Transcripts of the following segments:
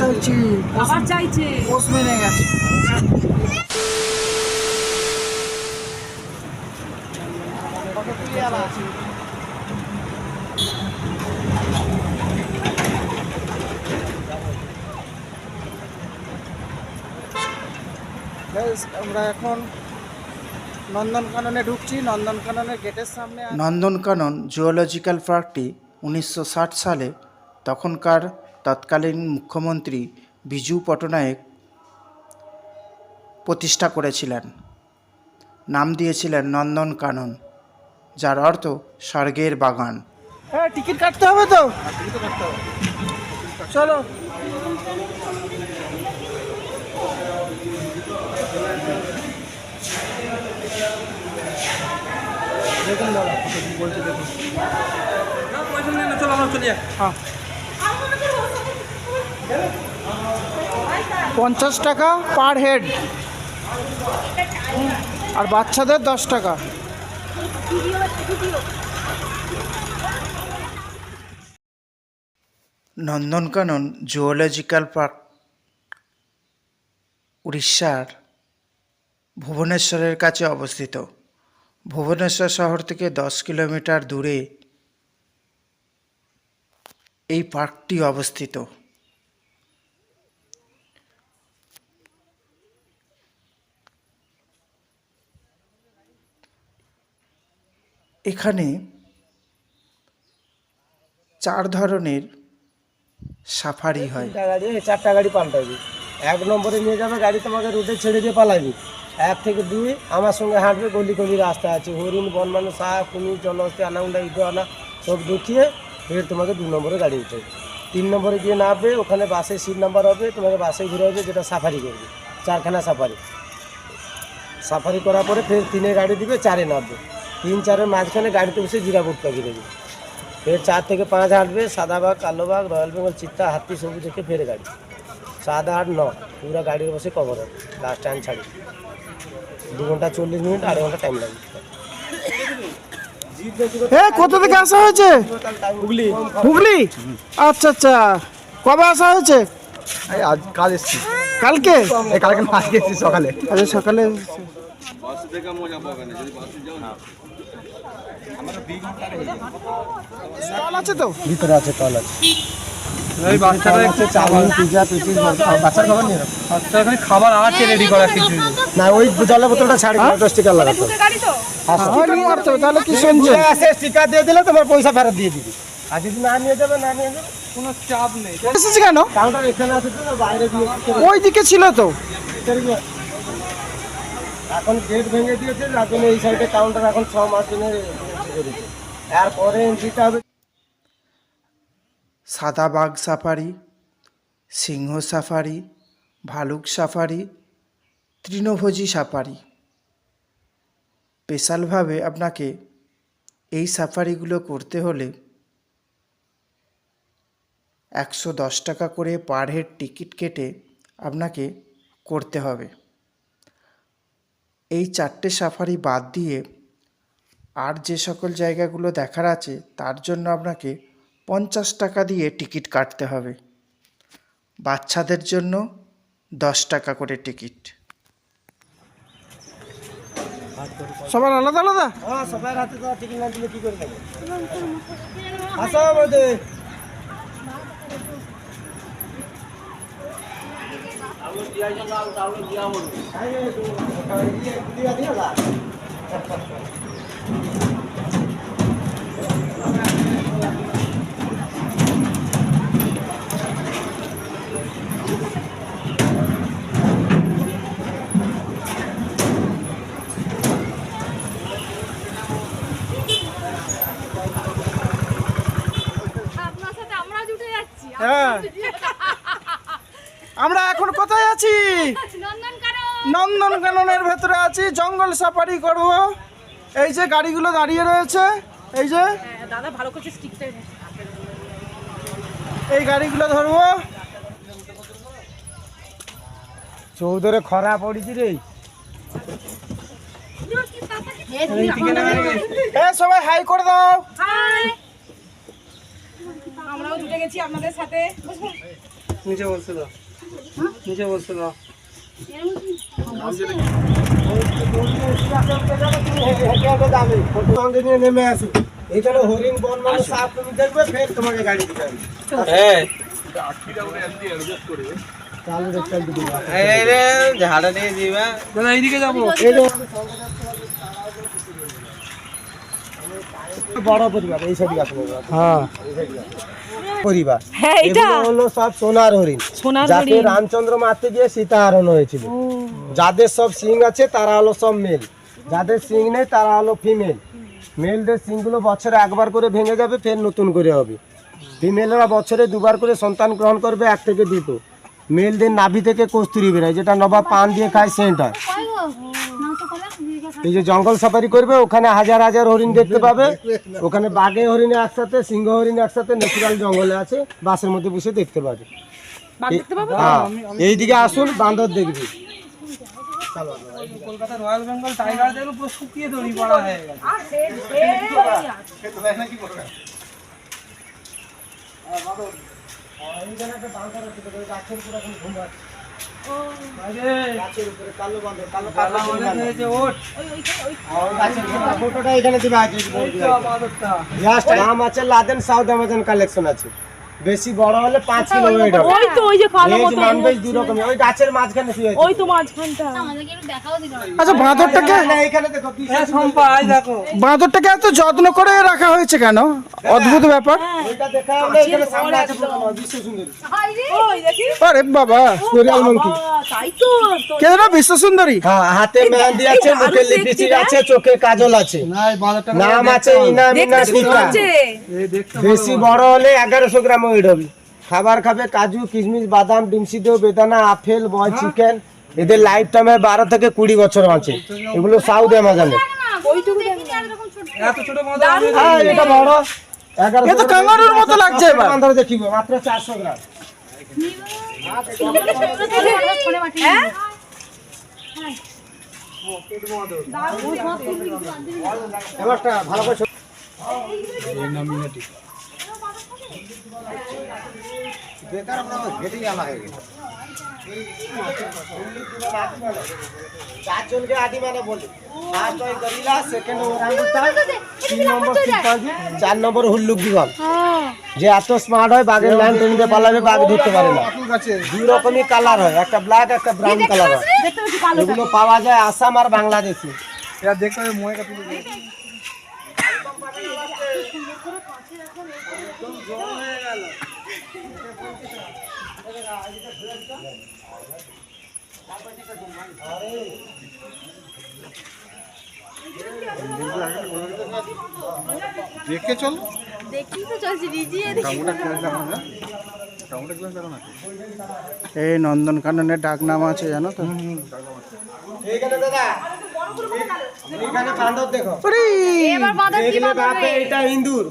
চাইছি। আবার চাইছে। পোষ মেনে গেছে। আমরা এখন নন্দনকাননে ঢুকছি। নন্দনকাননের গেটের সামনে নন্দনকানন জুওলজিক্যাল পার্কটি উনিশশো ষাট সালে তখনকার তৎকালীন মুখ্যমন্ত্রী বিজু পটনায়ক প্রতিষ্ঠা করেছিলেন। নাম দিয়েছিলেন নন্দন কানন যার অর্থ স্বর্গের বাগান। হ্যাঁ টিকিট কাটতে হবে তো? চলো। দেখুন দাদা বলছে দেখুন। হ্যাঁ। পঞ্চাশ টাকা পার হেড। আর বাচ্চাদের দশ টাকা। নন্দনকানন জুওলজিক্যাল পার্ক, উড়িষ্যার ভুবনেশ্বরের কাছে অবস্থিত। ভুবনেশ্বর শহর থেকে দশ কিলোমিটার দূরে এই পার্কটি অবস্থিত। এখানে চার ধরনের সাফারি হয়। গাড়ি চারটা গাড়ি পাল্টাবি এক নম্বরে নিয়ে যাবে গাড়ি তোমাকে রুটে ছেড়ে দিয়ে পালাবি এক থেকে দুই আমার সঙ্গে হাঁটবে গলি গলি রাস্তা আছে। হরিণ বন বনমানু শাহ কুমির জলহস্তি আনাউন্ডা আনা সব দেখিয়ে ফের তোমাকে দু নম্বরে গাড়ি উঠে তিন নম্বরে গিয়ে নামবে ওখানে বাসে সিট নাম্বার হবে তোমাকে বাসে ঘুরে হবে যেটা সাফারি করবে। চারখানা সাফারি। সাফারি করার পরে ফের তিনে গাড়ি দিবে চারে নামবে। তিন চারের মাঝখানে গাড়িতে বসে জিরা জিরাপুর পাখি দেবে ফের চার থেকে পাঁচ হাঁটবে সাদা বাঘ কালো বাঘ রয়্যাল বেঙ্গল চিত্তা হাতি সবুজ দেখে ফের গাড়ি। সাত আট ন পুরো গাড়ির বসে কভার হবে লাস্ট টাইম ছাড়ি। দু ঘণ্টা চল্লিশ মিনিট আড়াই ঘণ্টা টাইম লাগবে। এ কোথা থেকে আসা হয়েছে? হুগলি। হুগলি? আচ্ছা আচ্ছা। কবে আসা হয়েছে? আজ কাল এসছি। কালকে? এই কালকে আজকে এসছি সকালে। আচ্ছা সকালে স্টল আছে তো? ভিতরে আছে তল আছে। ওই বাচ্চারা আছে চাউমিন পিজা পেটিস বাচ্চার খাবার নিয়ে রাখো। এখানে খাবার আছে রেডি করা কিছু। না ওই জলের বোতলটা ছাড়ি দশ টাকা লাগাতে হবে। গাড়ি তো? হ্যাঁ, তাহলে কি স্টিকার দিয়ে দিলে তোমার পয়সা ফেরত দিয়ে দিবি। আর যদি না নিয়ে যাবে না নিয়ে যাবে? কোনো চাপ নেই। এসেছে কেন? কাউন্টার এখানে আছে তো বাইরে দিয়ে ওই দিকে ছিল তো। এখন গেট ভেঙে দিয়েছে জন্য এই সাইডে কাউন্টার এখন ছ মাস দিনে হবে সাদা বাঘ সাফারি, সিংহ সাফারি, ভালুক সাফারি, তৃণভোজী সাফারি। স্পেশালভাবে আপনাকে এই সাফারিগুলো করতে হলে একশো দশ টাকা করে পার হেড টিকিট কেটে আপনাকে করতে হবে। এই চারটে সাফারি বাদ দিয়ে আর যে সকল জায়গাগুলো দেখার আছে তার জন্য আপনাকে পঞ্চাশ টাকা দিয়ে টিকিট কাটতে হবে বাচ্চাদের জন্য দশ টাকা করে টিকিট সবার আলাদা আলাদা হ্যাঁ সবার হাতে তো টিকিট না দিলে কি করে দেবো আসো আমাদের আপনার সাথে আমরা জুটে যাচ্ছি হ্যাঁ। আমরা এখন কোথায় আছি? নন্দনকাননের ভেতরে আছি জঙ্গল সাফারি করব। এই যে গাড়িগুলো দাঁড়িয়ে রয়েছে এই যে। দাদা ভালো করছে স্টিকটা এই গাড়িগুলো ধরবো। চৌধুরে খরা পড়িছি রে। এ সবাই হাই করে দাও। হাই। আমরাও জুটে গেছি আপনাদের সাথে। নিচে বসতে দাও। নিচে বসতে দাও। যাবে নিয়ে নেমে আসো এইখানে হরিণ বন মানে সাপ তুমি দেখবে ফের তোমাকে গাড়ি দিতে হবে হ্যাঁ। ঝাড়া দিয়ে দিবা দাদা এইদিকে যাব বড় পরিবার এই সাইডে আসবে হ্যাঁ পরিবার। হ্যাঁ হলো সব সোনার হরিণ। সোনার যাকে রামচন্দ্র মারতে গিয়ে সীতা হারণ হয়েছিল। যাদের সব সিং আছে তারা হলো সব মেল। যাদের সিং নেই তারা হলো ফিমেল। মেলদের সিংগুলো বছরে একবার করে ভেঙে যাবে ফের নতুন করে হবে। ফিমেলরা বছরে দুবার করে সন্তান গ্রহণ করবে এক থেকে দুটো। মেলদের নাভি থেকে কস্তুরি বেরোয় যেটা নবাব পান দিয়ে খায় সেন্ট হয়। এই যে জঙ্গল সাফারি করবে ওখানে হাজার হাজার হরিণ দেখতে পাবে। ওখানে বাঘে হরিণে একসাথে সিংহ হরিণ একসাথে ন্যাচারাল জঙ্গলে আছে বাসের মধ্যে বসে দেখতে পাবে। হ্যাঁ এইদিকে আসুন বান্দর দেখবি। কলকাতা রয়্যাল বেঙ্গল টাইগার দেখল পুরো শুকিয়ে দড়ি পড়া হয়ে গেছে। লাদেন সাউথ আমাজন কালেকশন আছে। বেশি বড় হলে পাঁচ কিলো ওয়েট হবে। ওই তো ওই যে কালো মতো নন ভেজ দুই রকম ওই গাছের মাঝখানে শুয়ে আছে। ওই তো মাঝখানটা। আচ্ছা বাঁদরটাকে না, এখানে দেখো হ্যাঁ সম্পা আই দেখো। বাঁদরটাকে এত যত্ন করে রাখা হয়েছে কেন? অদ্ভুত ব্যাপার। ওইটা দেখা আমরা এখানে সামনে আছে বিশ্ব সুন্দরী। ওই দেখি। আরে বাবা কোরিয়াল মঙ্কি বাবা, তাই তো কে যেন বিশ্ব সুন্দরী? হ্যাঁ হাতে মেহেন্দি আছে এই মুখে লিপস্টিক আছে চোখে কাজল আছে। নাম আছে ইনা মিনা দেখতে সুন্দর টিকা বেশি বড় হলে এগারোশো গ্রাম হবে খাবার খাবে কাজু কিশমিশ বাদাম ডিম সিদ্ধ বেদানা আপেল বয় চিকেন। এদের লাইফ টাইমে বারো থেকে কুড়ি বছর আছে এগুলো সাউথ অ্যামাজনে হ্যাঁ এটা বড়। এগারো কাঙ্গারুর মতো লাগছে এবার। দেখিব মাত্র চারশো গ্রাম। হ্যাঁ? ভালো করে বেকার আমরা ঘেটেই আলা হয়ে গেছে। চারজনকে আদি মানে বলি। ফার্স্ট হয় গরিলা সেকেন্ড ওরাঙ্গুটান তিন নম্বর চিম্পাঞ্জি চার নম্বর হুল্লুক দিগল যে এত স্মার্ট হয় বাঘের লাইন টেনিতে পালাবে বাঘ ধরতে পারে না। দুই রকমই কালার হয় একটা ব্ল্যাক একটা ব্রাউন কালার হয়। এগুলো পাওয়া যায় আসাম আর বাংলাদেশে। এটা দেখতে হবে মোয়ে কাটি দেখি তো চলছি রিজিয়ে এই নন্দনকাননের ডাক নাম আছে জানো তো? এইখানে দাদা। এখানে বান্দর দেখো। এবার বাঁদর কি বাঁদর এটা ইন্দুর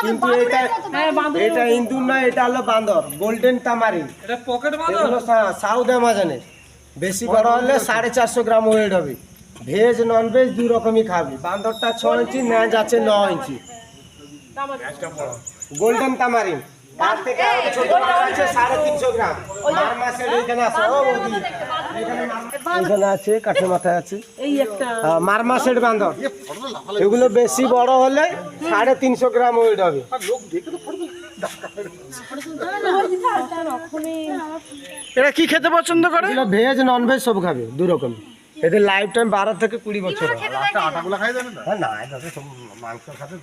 কিন্তু এটা হ্যাঁ এটা ইন্দুর নয় এটা হলো বান্দর গোল্ডেন তামারি। এটা পকেট সা- সাউথ অ্যামাজনের বেশি বড় হলে সাড়ে চারশো গ্রাম ওয়েট হবে। ভেজ নন ভেজ দু রকমই খাবি। বান্দরটা ছ ইঞ্চি ন্যাজ আছে ন ইঞ্চি। গোল্ডেন তামারিন তার থেকে আরও ছোট মাছ আছে সাড়ে তিনশো গ্রাম। মার মাছের এইখানে আছে। ও বৌদি। এখানে আছে কাঠের মাথায় আছে। এই একটা। মারমাসের বান্দর এগুলো বেশি বড় হলে সাড়ে তিনশো গ্রাম ওয়েট হবে। এরা কি খেতে পছন্দ করে? ভেজ নন ভেজ সব খাবে দু রকম এদের লাইফ টাইম বারো থেকে কুড়ি বছর। হ্যাঁ, না মাংস খাবে।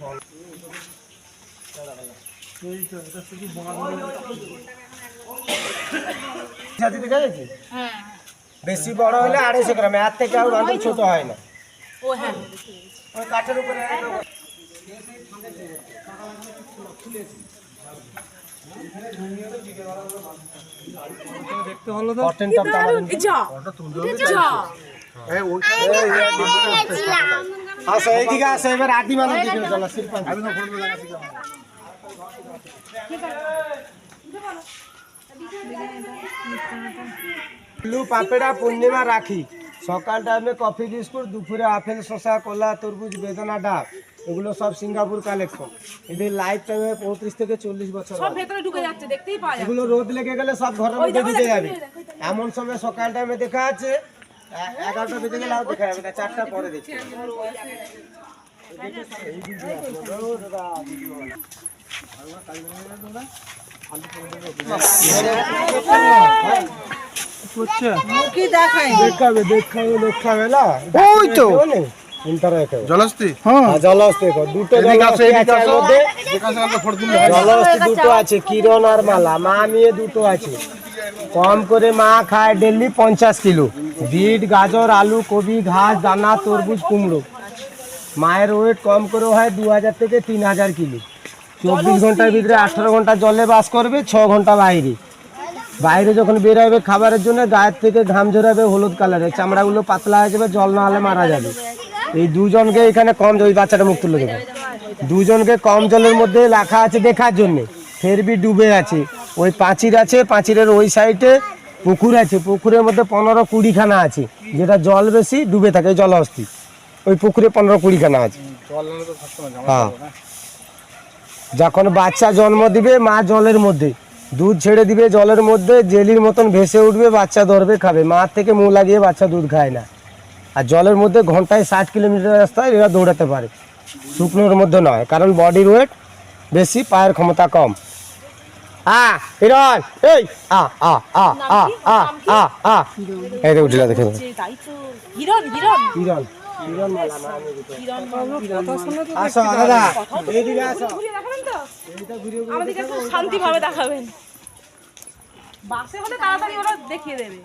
বেশি বড় হলে আড়াইশো গ্রাম এর থেকে আর বান্দর ছোট হয় না হ্যাঁ ওই কাঠের উপরে দেখতে হলো তো কটন টপ দারুণ এই যা যা আসো এইদিকে আসো এবার আদি মানুষ দিকে চলো শিল্পাঞ্চ ব্লু পাপেড়া পূর্ণিমা রাখি সকাল টাইমে কফি বিস্কুট দুপুরে আপেল শসা কলা তরমুজ বেদনা ডাব এগুলো সব সিঙ্গাপুর কালেকশন এদের লাইফ টাইমে পঁয়ত্রিশ থেকে চল্লিশ বছর সব ভেতরে ঢুকে যাচ্ছে দেখতেই পাওয়া এগুলো রোদ লেগে গেলে সব ঘরের মধ্যে ঢুকে যাবে। এমন সময় সকাল টাইমে দেখা আছে এগারোটা বেজে গেলে আর দেখা যাবে না চারটা পরে দেখছি। জলস্তি হ্যাঁ। দুটো দুটো আছে কিরণ আর মালা। মা নিয়ে দুটো আছে। কম করে মা খায় ডেলি পঞ্চাশ কিলো। বিট গাজর আলু কবি ঘাস দানা তরমুজ কুমড়ো। মায়ের ওয়েট কম করে হয় দু হাজার থেকে তিন হাজার কিলো। চব্বিশ ঘণ্টার ভিতরে আঠারো ঘণ্টা জলে বাস করবে ছ ঘণ্টা বাইরে। বাইরে যখন বেরোবে খাবারের জন্য গায়ের থেকে ঘাম ঝরাবে হলুদ কালারের চামড়াগুলো পাতলা হয়ে যাবে জল না হলে মারা যাবে। এই দুজনকে এখানে কম ওই বাচ্চাটা মুখ তুলে দেবে। দুজনকে কম জলের মধ্যে রাখা আছে দেখার জন্যে। ফেরবি ডুবে আছে। ওই পাঁচির আছে পাঁচিরের ওই সাইডে পুকুর আছে। পুকুরের মধ্যে পনেরো কুড়িখানা আছে। যেটা জল বেশি ডুবে থাকে জলহস্তি ওই পুকুরে পনেরো কুড়িখানা আছে। হ্যাঁ। যখন বাচ্চা জন্ম দিবে মা জলের মধ্যে। দুধ ছেড়ে দিবে জলের মধ্যে জেলির মতন ভেসে উঠবে বাচ্চা ধরবে খাবে। মা থেকে মুখ লাগিয়ে বাচ্চা দুধ খায় না। আর জলের মধ্যে ঘন্টায় ষাট কিলোমিটার রাস্তায় এরা দৌড়াতে পারে। শুকনোর মধ্যে নয় কারণ বডির ওয়েট বেশি পায়ের ক্ষমতা কম। আ হিরণ! এই আ আ আ আ আ আ আ। এই রে উঠলে দেখে। হিরণ হিরণ। হিরণ। ঘুরিয়ে দেখাবেন তো? আমাদেরকে একটু শান্তি ভাবে দেখাবেন। বাসে হলে তাড়াতাড়ি ওরা দেখিয়ে দেবে।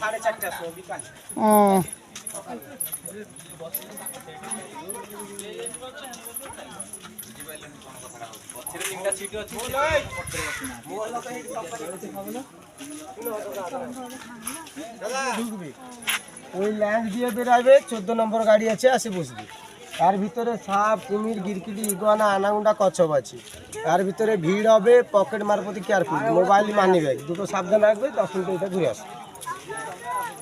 সাড়ে চারটা বিকাল। ওই ল্যান্ড দিয়ে বেরাবে চোদ্দ নম্বর গাড়ি আছে, আসে বসবে। তার ভিতরে সাপ, কুমির গিরকিটি ইগুয়ানা, আনাগুন্ডা, কচ্ছপ আছে। তার ভিতরে ভিড় হবে পকেট মারফতি কেয়ারফুল মোবাইল মানি ব্যাগ দুটো সাবধান রাখবে দশ মিনিট এটা ঘুরে আসবে এই দেখ এই লাই তো নিয়ে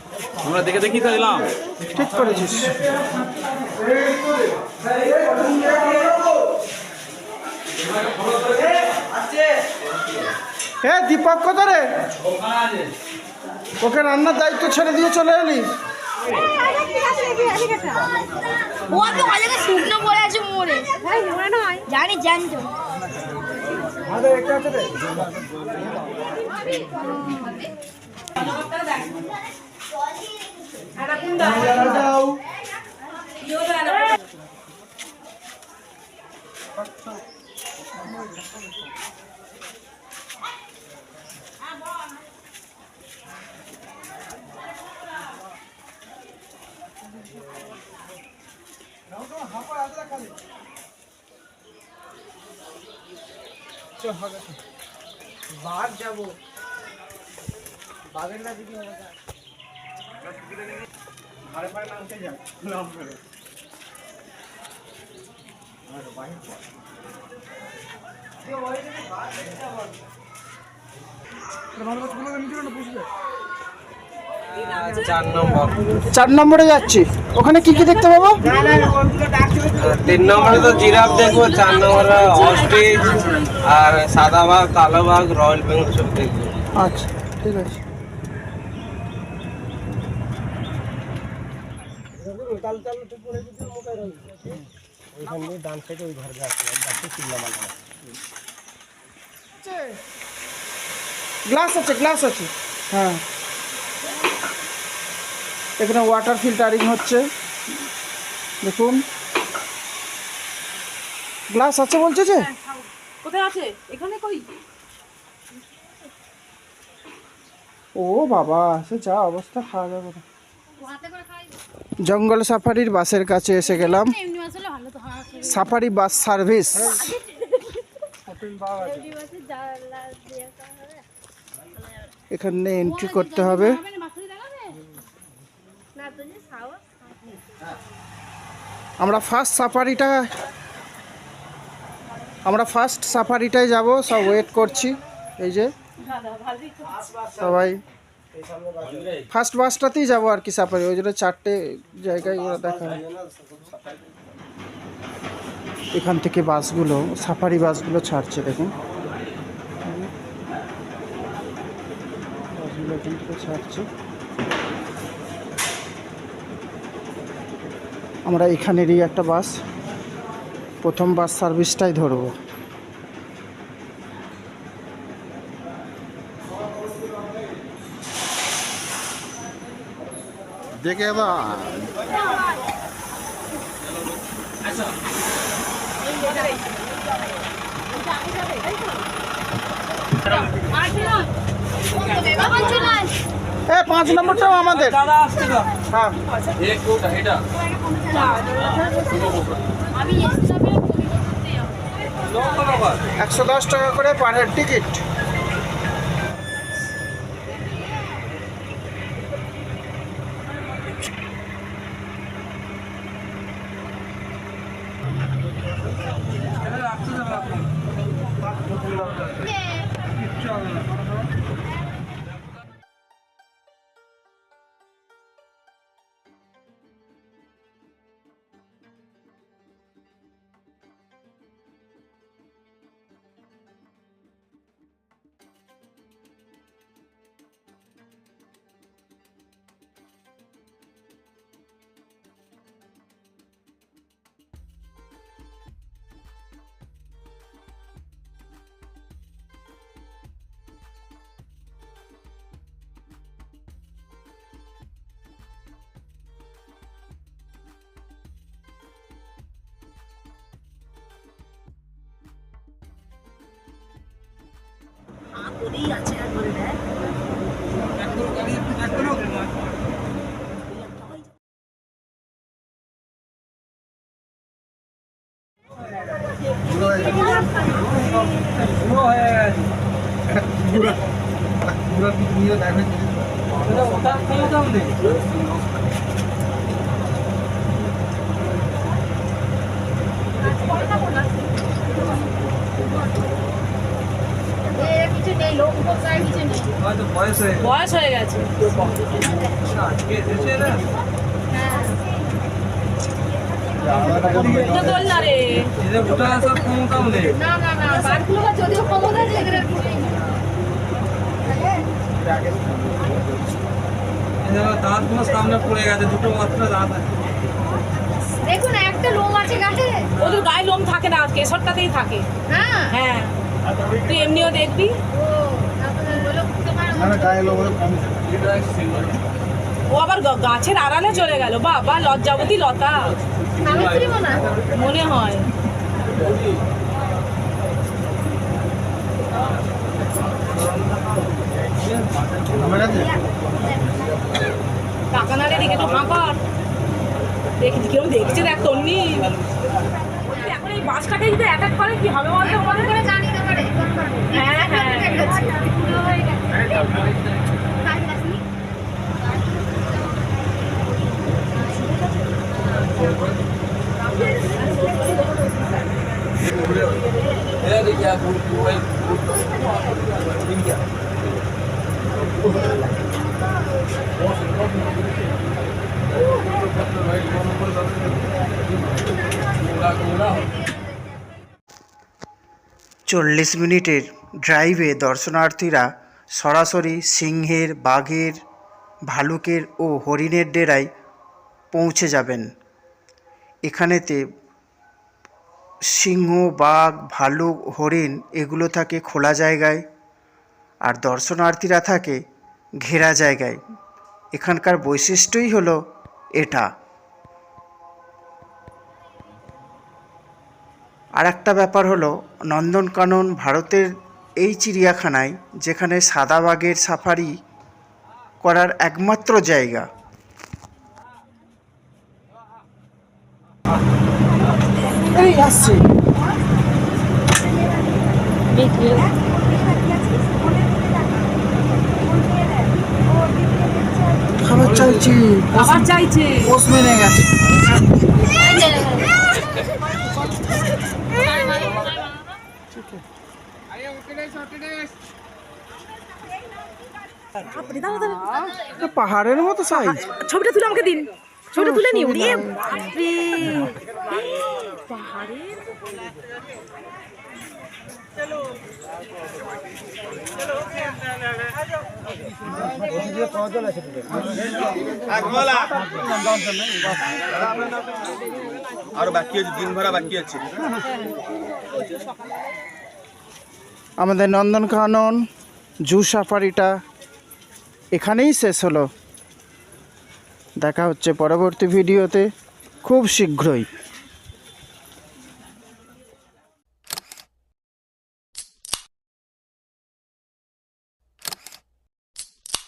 আমরা দেখে দেখি তো এলাম ঠিক করেছিস। হ্যাঁ দীপক কোথায় রে ওকে রান্নার দায়িত্ব ছেড়ে দিয়ে চলে এলি? ও তো অনেকে শুকনো পড়ে আছে মোড়ে জানি জানি তো চার নম্বর। চার নম্বরে যাচ্ছি। ওখানে কি কি দেখতে পাবো? তিন নম্বরে তো জিরাফ দেখব চার নম্বরে অস্ট্রিচ আর সাদা বাঘ কালো বাঘ রয়্যাল বেঙ্গল সব দেখব। আচ্ছা ঠিক আছে। ওইখান ডান সাইডে ওই ঘরে গাছে চিল্লা মালা গ্লাস আছে গ্লাস আছে। হ্যাঁ। এখানে ওয়াটার ফিল্টারিং হচ্ছে। দেখুন। গ্লাস আছে বলছে যে? কোথায় আছে? এখানে কই? ও বাবা সে যা অবস্থা খাওয়া যাবে না জঙ্গল সাফারির বাসের কাছে এসে গেলাম। Safari bus service. এখানে এন্ট্রি করতে হবে। আমরা ফার্স্ট সাফারিটা আমরা ফার্স্ট সাফারিটায় যাব। সব ওয়েট করছি। এই যে সবাই ফার্স্ট বাসটাতেই যাব আর কি সাফারি ওই জন্য চারটে জায়গায় ওরা দেখা এখান থেকে বাসগুলো সাফারি বাসগুলো ছাড়ছে, দেখুন। ছাড়ছে। আমরা এখানেরই একটা বাস, প্রথম বাস সার্ভিসটাই ধরবো। দেখে পাঁচ নম্বরটাও আমাদের। হ্যাঁ। একশো দশ টাকা করে পার হেড টিকিট। Yeah. কিছু নেই লোক উপকার কিছু নেই বয়স হয়ে গেছে। না? রে। না না না বারগুলো যদিও ক্ষমতা আছে এদের পুরোই সামনে পড়ে গেছে দুটো মাত্র দাঁত আছে। দেখুন একটা লোম আছে গাছে। ওদের গায়ে লোম থাকে না কেশরটাতেই থাকে। হ্যাঁ। হ্যাঁ। তুই এমনিও দেখবি ও তারপরে বলে উঠতে পারো ও আবার গাছের আড়ালে চলে গেল বাবা লজ্জাবতী লতা। মনে হয়। মনে হয়। টাকা না রে দেখি কেউ দেখছে দেখ তন্নি। এখন এই বাসটাকে যদি অ্যাটাক করে কি হবে বলতো? আমাদের জানিয়ে দেবো হ্যাঁ হ্যাঁ। চল্লিশ মিনিটের ড্রাইভে দর্শনার্থীরা সরাসরি সিংহের, বাঘের, ভালুকের ও হরিণের ডেরায় পৌঁছে যাবেন। এখানেতে সিংহ, বাঘ, ভালুক, হরিণ এগুলো থাকে খোলা জায়গায় আর দর্শনার্থীরা থাকে ঘেরা জায়গায়। এখানকার বৈশিষ্ট্যই হলো এটা। আর একটা ব্যাপার হলো নন্দনকানন ভারতের এই চিড়িয়াখানায় যেখানে সাদা বাঘের সাফারি করার একমাত্র জায়গা। এই আসছে। খাবার চাইছি। আবার চাইছে। মেনে গেছে এটা পাহাড়ের মতো সাইজ ছবিটা তুলে আমাকে দিন। ছবিটা তুলে নি ওরে বাপরে। পাহাড়ের কজন আরও বাকি আছে দিন ভরা বাকি আছে। আমাদের নন্দনকানন জু সাফারিটা এখানেই শেষ হলো। দেখা হচ্ছে পরবর্তী ভিডিওতে। খুব শীঘ্রই।